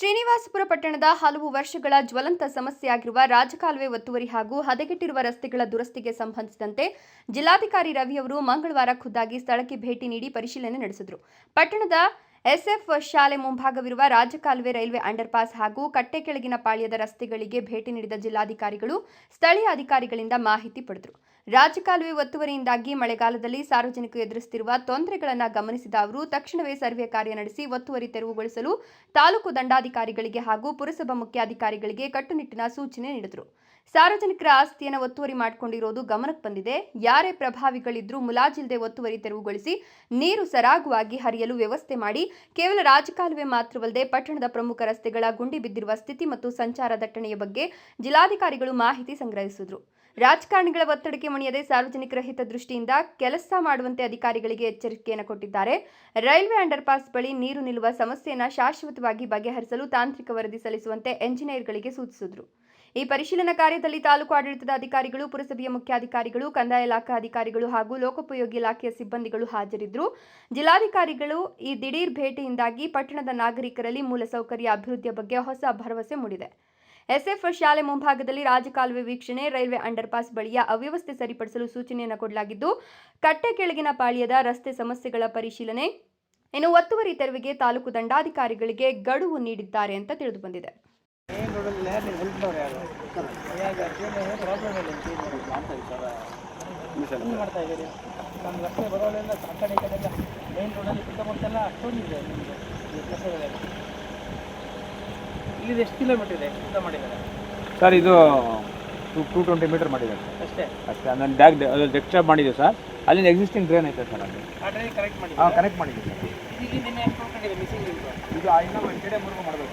ಶ್ರೀನಿವಾಸಪುರ ಪಟ್ಟಣದ ಹಲವು ವರ್ಷಗಳ ಜ್ವಲಂತ ಸಮಸ್ಯೆಯಾಗಿರುವ ರಾಜಕಾಲುವೆ ಒತ್ತುವರಿ ಹಾಗೂ ಹದಗೆಟ್ಟಿರುವ ರಸ್ತೆಗಳ ದುರಸ್ತಿಗೆ ಸಂಬಂಧಿಸಿದಂತೆ ಜಿಲ್ಲಾಧಿಕಾರಿ ರವಿ ಅವರು ಮಂಗಳವಾರ ಖುದ್ದಾಗಿ ಸ್ಥಳಕ್ಕೆ ಭೇಟಿ ನೀಡಿ ಪರಿಶೀಲನೆ ನಡೆಸಿದರು. ಪಟ್ಟಣದ ಎಸ್ಎಫ್ ಶಾಲೆ ಮುಂಭಾಗವಿರುವ ರಾಜಕಾಲುವೆ ರೈಲ್ವೆ ಅಂಡರ್ಪಾಸ್ ಹಾಗೂ ಕಟ್ಟೆ ಕೆಳಗಿನ ಪಾಳ್ಯದ ರಸ್ತೆಗಳಿಗೆ ಭೇಟಿ ನೀಡಿದ ಜಿಲ್ಲಾಧಿಕಾರಿಗಳು ಸ್ಥಳೀಯ ಅಧಿಕಾರಿಗಳಿಂದ ಮಾಹಿತಿ ಪಡೆದರು. ರಾಜಕಾಲುವೆ ಒತ್ತುವರಿಯಿಂದಾಗಿ ಮಳೆಗಾಲದಲ್ಲಿ ಸಾರ್ವಜನಿಕರು ಎದುರಿಸುತ್ತಿರುವ ತೊಂದರೆಗಳನ್ನು ಗಮನಿಸಿದ ಅವರು, ತಕ್ಷಣವೇ ಸರ್ವೆ ಕಾರ್ಯ ನಡೆಸಿ ಒತ್ತುವರಿ ತೆರವುಗೊಳಿಸಲು ತಾಲೂಕು ದಂಡಾಧಿಕಾರಿಗಳಿಗೆ ಹಾಗೂ ಪುರಸಭಾ ಮುಖ್ಯಾಧಿಕಾರಿಗಳಿಗೆ ಕಟ್ಟುನಿಟ್ಟಿನ ಸೂಚನೆ ನೀಡಿದರು. ಸಾರ್ವಜನಿಕರ ಆಸ್ತಿಯನ್ನು ಒತ್ತುವರಿ ಮಾಡಿಕೊಂಡಿರೋದು ಗಮನಕ್ಕೆ ಬಂದಿದೆ. ಯಾರೇ ಪ್ರಭಾವಿಗಳಿದ್ರೂ ಮುಲಾಜಿಲ್ಲದೆ ಒತ್ತುವರಿ ತೆರವುಗೊಳಿಸಿ ನೀರು ಸರಾಗವಾಗಿ ಹರಿಯಲು ವ್ಯವಸ್ಥೆ ಮಾಡಿ ಕೇವಲ ರಾಜಕಾಲುವೆ ಮಾತ್ರವಲ್ಲದೆ ಪಟ್ಟಣದ ಪ್ರಮುಖ ರಸ್ತೆಗಳ ಗುಂಡಿ ಬಿದ್ದಿರುವ ಸ್ಥಿತಿ ಮತ್ತು ಸಂಚಾರ ದಟ್ಟಣೆಯ ಬಗ್ಗೆ ಜಿಲ್ಲಾಧಿಕಾರಿಗಳು ಮಾಹಿತಿ ಸಂಗ್ರಹಿಸಿದರು. ರಾಜಕಾರಣಿಗಳ ಒತ್ತಡಕ್ಕೆ ಮಣಿಯದೆ ಸಾರ್ವಜನಿಕರ ಹಿತದೃಷ್ಟಿಯಿಂದ ಕೆಲಸ ಮಾಡುವಂತೆ ಅಧಿಕಾರಿಗಳಿಗೆ ಎಚ್ಚರಿಕೆಯನ್ನು ಕೊಟ್ಟಿದ್ದಾರೆ. ರೈಲ್ವೆ ಅಂಡರ್ಪಾಸ್ ಬಳಿ ನೀರು ನಿಲ್ಲುವ ಸಮಸ್ಯೆಯನ್ನು ಶಾಶ್ವತವಾಗಿ ಬಗೆಹರಿಸಲು ತಾಂತ್ರಿಕ ವರದಿ ಸಲ್ಲಿಸುವಂತೆ ಎಂಜಿನಿಯರ್ಗಳಿಗೆ ಸೂಚಿಸಿದರು. ಈ ಪರಿಶೀಲನಾ ಕಾರ್ಯದಲ್ಲಿ ತಾಲೂಕು ಆಡಳಿತದ ಅಧಿಕಾರಿಗಳು, ಪುರಸಭೆಯ ಮುಖ್ಯಾಧಿಕಾರಿಗಳು, ಕಂದಾಯ ಇಲಾಖಾ ಅಧಿಕಾರಿಗಳು ಹಾಗೂ ಲೋಕೋಪಯೋಗಿ ಇಲಾಖೆಯ ಸಿಬ್ಬಂದಿಗಳು ಹಾಜರಿದ್ದರು. ಜಿಲ್ಲಾಧಿಕಾರಿಗಳು ಈ ದಿಢೀರ್ ಭೇಟಿಯಿಂದಾಗಿ ಪಟ್ಟಣದ ನಾಗರಿಕರಲ್ಲಿ ಮೂಲಸೌಕರ್ಯ ಅಭಿವೃದ್ಧಿಯ ಬಗ್ಗೆ ಹೊಸ ಭರವಸೆ ಮೂಡಿದೆ. ಎಸ್ಎಫ್ ಶಾಲೆ ಮುಂಭಾಗದಲ್ಲಿ ರಾಜಕಾಲುವೆ ವೀಕ್ಷಣೆ, ರೈಲ್ವೆ ಅಂಡರ್ಪಾಸ್ ಬಳಿಯ ಅವ್ಯವಸ್ಥೆ ಸರಿಪಡಿಸಲು ಸೂಚನೆಯನ್ನು ಕೊಡಲಾಗಿದ್ದು ಕಟ್ಟೆ ಕೆಳಗಿನ ಪಾಳ್ಯದ ರಸ್ತೆ ಸಮಸ್ಯೆಗಳ ಪರಿಶೀಲನೆ, ಇನ್ನು ಒತ್ತುವರಿ ತೆರವಿಗೆ ತಾಲೂಕು ದಂಡಾಧಿಕಾರಿಗಳಿಗೆ ಗಡುವು ನೀಡಿದ್ದಾರೆ ಅಂತ ತಿಳಿದು ಮಾಡ್ತಾ ಇದ್ದೀರಿ? ನಮ್ಮ ರಸ್ತೆ ಬರೋಲೆಲ್ಲ ಆ ಕಡೆ ಈ ಕಡೆ ಎಲ್ಲ ಮೇನ್ ರೋಡಲ್ಲಿ ಸುತ್ತಮುತ್ತೆಲ್ಲ ಅಷ್ಟೊಂದಿದೆ ನಿಮಗೆ. ರಸ್ತೆಗಳೆಲ್ಲ. ಎಷ್ಟು ಕಿಲೋಮೀಟರ್ ಇದೆ? ಮಾಡಿದ್ದಾರೆ? ಸರ್ ಇದು ಟೂ ಟೂ ಟ್ವೆಂಟಿ ಮೀಟರ್ ಮಾಡಿದ್ದಾರೆ ಸರ್. ಅಷ್ಟೇ? ಅಷ್ಟೇ ಅದನ್ನು ಡ್ಯಾಗ್ ಅದು ಡೆಕ್ ಜಾಬ್ ಮಾಡಿದ್ದೀವಿ ಸರ್. ಅಲ್ಲಿಂದ ಎಕ್ಸಿಸ್ಟಿಂಗ್ ಡ್ರೈನ್ ಐತೆ ಸರ್ ಅದು ಆ ಡ್ರೈನ್ ಕರೆಕ್ಟ್ ಮಾಡಿ ಹಾಂ ಕನೆಕ್ಟ್ ಮಾಡಿದ್ದೀವಿ ಸರ್. ಈಗ ನಿನ್ನೆ ಎಷ್ಟು ಮಿಸ್ಸಿಂಗ್ ಇದು ಇನ್ನೂ ಒಂದು ಕಡೆ ಮಾಡಬೇಕು